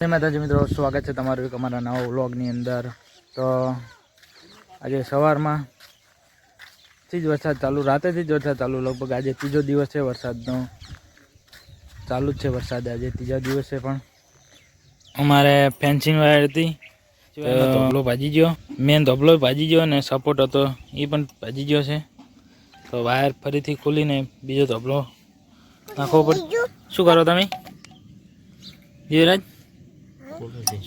જય માતાજી મિત્રો સ્વાગત છે તમારું એક અમારા નવા વ્લોગની અંદર. તો આજે સવારમાં થી જ વરસાદ ચાલુ રાતેથી જ વરસાદ ચાલુ લગભગ આજે ત્રીજો દિવસ છે વરસાદનો. ચાલુ જ છે વરસાદ આજે ત્રીજા દિવસે પણ. અમારે ફેન્સિંગ વાયર હતી ધોબલો ભાજી ગયો. મેન ધોબલો ભાજી ગયો અને સપોર્ટ હતો એ પણ ભાજી ગયો છે. તો વાયર ફરીથી ખોલીને બીજો ધોબલો નાખવો પડે શું કરો તમે? યુવરાજ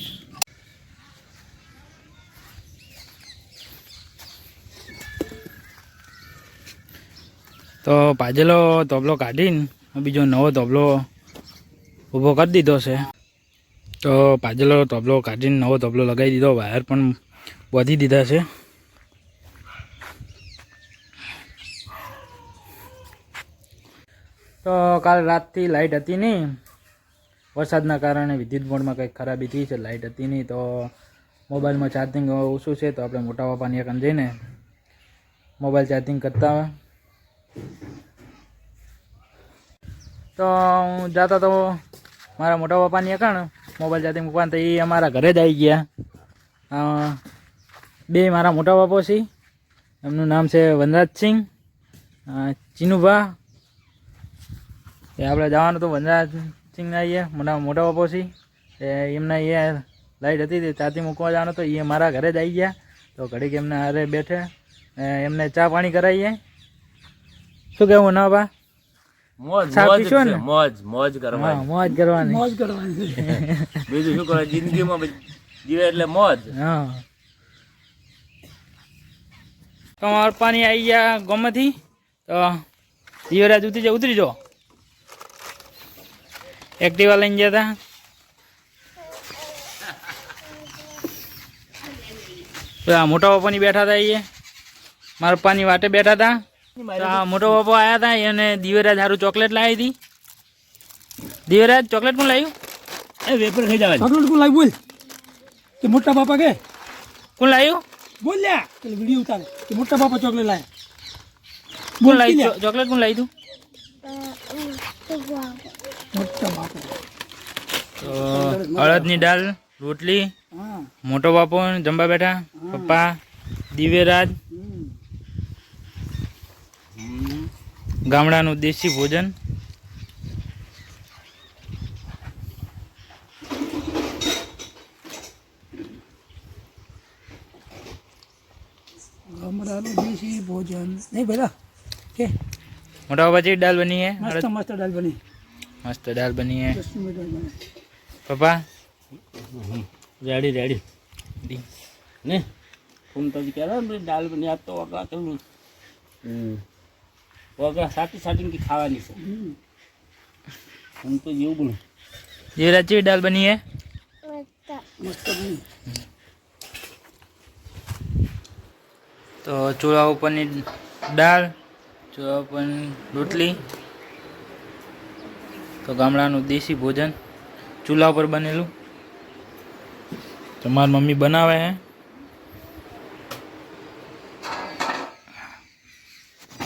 તો પાજેલો તબલો કાઢીને બીજો નવો તબલો ઊભો કરી દીધો છે. તો પાજેલો તબલો કાઢીને નવો તબલો લગાવી દીધો, વાયર પણ વધી દીધા છે. તો કાલ રાતથી લાઈટ હતી નહીં. વરસાદના કારણે વિદ્યુત બોર્ડમાં કંઈક ખરાબી થઈ છે લાઇટ હતી નહીં, તો મોબાઈલમાં ચાર્જિંગ ઓછું છે, તો આપણે મોટા પપ્પાની એકમ જઈને મોબાઈલ ચાર્જિંગ કરતા તો હું જતો તો મારા મોટા પપ્પાની એકણ મોબાઈલ ચાર્જિંગ મૂકવા તો એ અમારા ઘરે જ આવી ગયા. બે મારા મોટા બાપો છે, એમનું નામ છે વનરાજસિંહ ચીનુભા. એ આપણે જવાનું તો વનરાજ સિંગના અહીંયા મોટા મોટા બાપો છે એ એમના અહીંયા લાઈટ હતી તે ચાથી મૂકવા જવાનું તો એ મારા ઘરે જ આવી ગયા તો ઘડીક એમને હારે બેઠે એ એમને ચા પાણી કરાવીએ શું કહેવું ના બા મોજ મોજ મોજ પીશો મોજ મોજ કરવાની મોજ કરવાની બીજું શું કરે જિંદગીમાં જીવે એટલે મોજ હા તમાર પાણી આવી ગયા ગમેથી તો દિવરાજ ઉતરી જાઓ ઉતરી જાઓ એક્ટિવા લઈને ગયા હતા પેલા મોટા બાપાની બેઠા હતા એ મારા પપ્પાની વાટે બેઠા હતા તો મોટો બાપો આવ્યા હતા એને દિવેરાજ સારું ચોકલેટ લાવી હતી દિવેરાજ ચોકલેટ પણ લાવ્યું? એ વેપર ખાઈ જવા ચોકલેટ કોણ લાવ્યું બોલ. કે મોટા બાપા કે? કોણ લાવ્યું? બોલ્યા વીડિયો ઉતારે. કે મોટા બાપા ચોકલેટ લાવ્યા કોણ લાવ્યું? ચોકલેટ કોણ લાવ્યું બાપા તો અડદની દાળ રોટલી મોટો બાપો જમવા બેઠા પપ્પા દિવ્યરાજ. ગામડાનું દેશી ભોજન. ગામડાનું દેશી ભોજન. નહીં કે? મોટા બાપા જેવી દાળ બની હે? મસ્ત મસ્ત દાલ બની. મસ્ત દાળ બની હે. પપ્પા? Ready ready. ને? ફોન તો કહેવાય દાળ બની આ તો વગા કરું વગા સાટી સાટીને કે ખાવાની છે? હું તો જેવું બોલું જીવરાજ જેવી દાળ બની હે? મસ્ત બની. તો ચૂલા ઉપરની દાળ ચૂલા ઉપરની રોટલી તો ગામડાનું દેશી ભોજન ચૂલા ઉપર બનેલું. તો મારી મમ્મી બનાવે હે?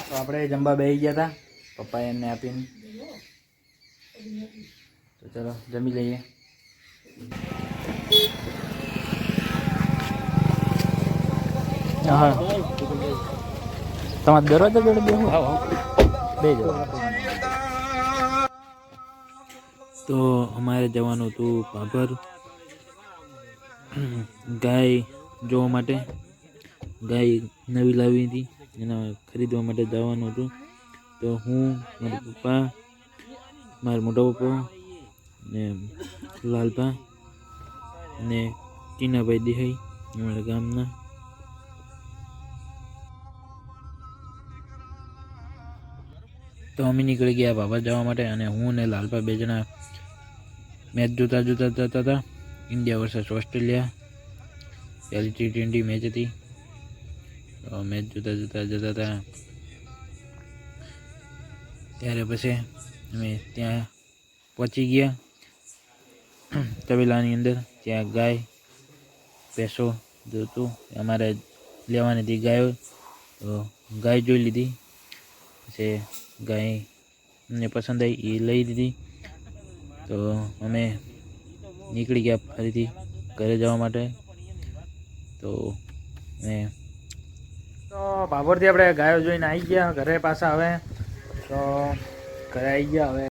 તો આપણે જમવા બેસી ગયા હતા પપ્પાએ એમને આપીને. તો ચલો જમી લઈએ. હા. તમારે દરવાજા જોડે બેહું બે તો અમારે જવાનું હતું ભાભર ગાય જોવા માટે. ગાય નવી લાવી હતી, એના ખરીદવા માટે જવાનું હતું. તો હું, મારા પપ્પા, મારા મોટા પપ્પા ને લાલભા ને ટીનાભાઈ દેહાઈ અમારા ગામના. તો અમે નીકળી ગયા બાબા જવા માટે અને હું ને લાલપા બે જણા મેચ જોતા જોતા જતા હતા. India versus Australia. પહેલી ટી ટ્વેન્ટી મેચ હતી. તો મેચ જોતા જોતા જતા હતા. ત્યારે પછી અમે ત્યાં પહોંચી ગયા. તબેલાની અંદર ત્યાં ગાય, ભેંસો જોતું અમારે લેવાની હતી ગાયો. તો ગાય જોઈ લીધી. પછી ગાય અમને પસંદ આવી એ લઈ લીધી તો અમે નીકળી ગયા ફરીથી ઘરે જવા માટે. તો મેં તો ભાભરથી આપણે ગાયો જોઈને આવી ગયા, ઘરે પાછા હવે. તો ઘરે આવી ગયા હવે.